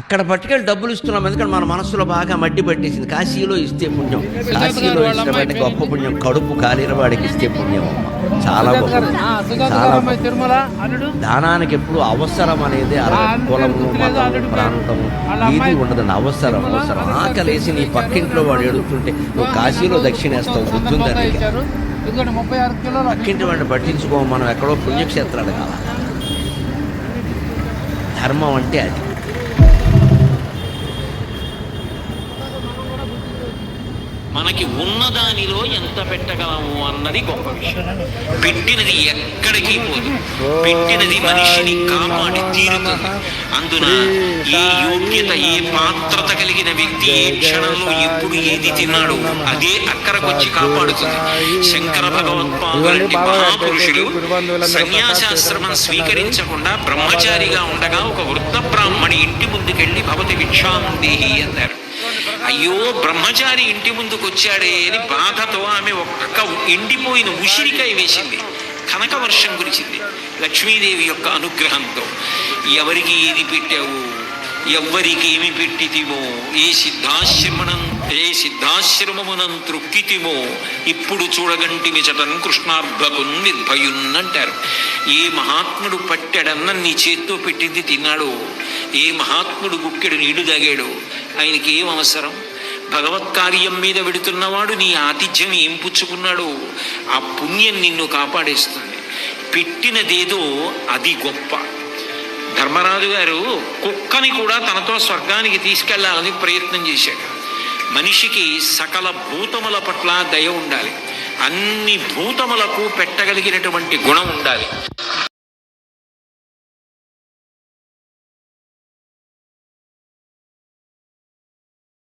అక్కడ పట్టుకెళ్ళి డబ్బులు ఇస్తున్నాం. ఎందుకంటే మన మనసులో బాగా మడ్డి పట్టేసింది. కాశీలో ఇస్తే పుణ్యం. కాశీలో ఇష్టపడి గొప్ప పుణ్యం. కడుపు కాలిన వాడికి ఇస్తే పుణ్యం. అమ్మ చాలా గొప్ప చాలా దానానికి ఎప్పుడు అవసరం అనేది కులము మతము ప్రాంతము ఏది ఉండదండి. అవసరం అవసరం. ఆకలేసి నీ పక్కింట్లో వాడు ఎడుతుంటే నువ్వు కాశీలో దక్షిణేస్తావు కిలోలు పక్కింటి వాడిని పట్టించుకో మనం ఎక్కడో పుణ్యక్షేత్రాలు కావాలి. ధర్మం అంటే అది. మనకి ఉన్నదానిలో ఎంత పెట్టగలము అన్నది గొప్ప విషయం. పెట్టినది ఎక్కడికి పోదు. పెట్టినది మనిషిని కాపాడి తీరుతుంది. అందున ఏ యోగ్యత ఏ పాత్రత కలిగిన వ్యక్తి ఏ క్షణంలో ఎప్పుడు ఏది తిన్నాడో అదే అక్కడికొచ్చి కాపాడుతుంది. శంకర భగవత్పాదులంటి మహాపురుషులు సన్యాసాశ్రమం స్వీకరించకుండా బ్రహ్మచారిగా ఉండగా ఒక వృద్ధ బ్రాహ్మణి ఇంటి ముందుకెళ్ళి భవతి భిక్షాం దేహి అన్నారు. అయ్యో బ్రహ్మచారి ఇంటి ముందుకు వచ్చాడే అని బాధతో ఆమె ఒక్క ఎండిపోయిన ఉసిరికాయ వేసింది. కనక వర్షం కురిచింది లక్ష్మీదేవి యొక్క అనుగ్రహంతో. ఎవరికి ఏది పెట్టావు? ఎవ్వరికి ఏమి పెట్టితిమో ఏ సిద్ధాశ్రమణం ఏ సిద్ధాశ్రమమునం త్రొక్కితిమో ఇప్పుడు చూడగంటి మిచటన్ కృష్ణార్భకున్ నిర్భయున్నంటారు. ఏ మహాత్ముడు పట్టాడన్న నీ చేత్తో పెట్టింది తిన్నాడో ఏ మహాత్ముడు గుక్కెడు నీళ్ళు తాగాడో ఆయనకి ఏం అవసరం? భగవత్ కార్యం మీద వెడుతున్నవాడు నీ ఆతిథ్యం ఏం పుచ్చుకున్నాడో ఆ పుణ్యం నిన్ను కాపాడేస్తుంది. పెట్టినదేదో అది గొప్ప. ధర్మరాజు గారు కుక్కని కూడా తనతో స్వర్గానికి తీసుకెళ్ళాలని ప్రయత్నం చేశాడు. మనిషికి సకల భూతముల పట్ల దయ ఉండాలి. అన్ని భూతములకు పెట్టగలిగినటువంటి గుణం ఉండాలి.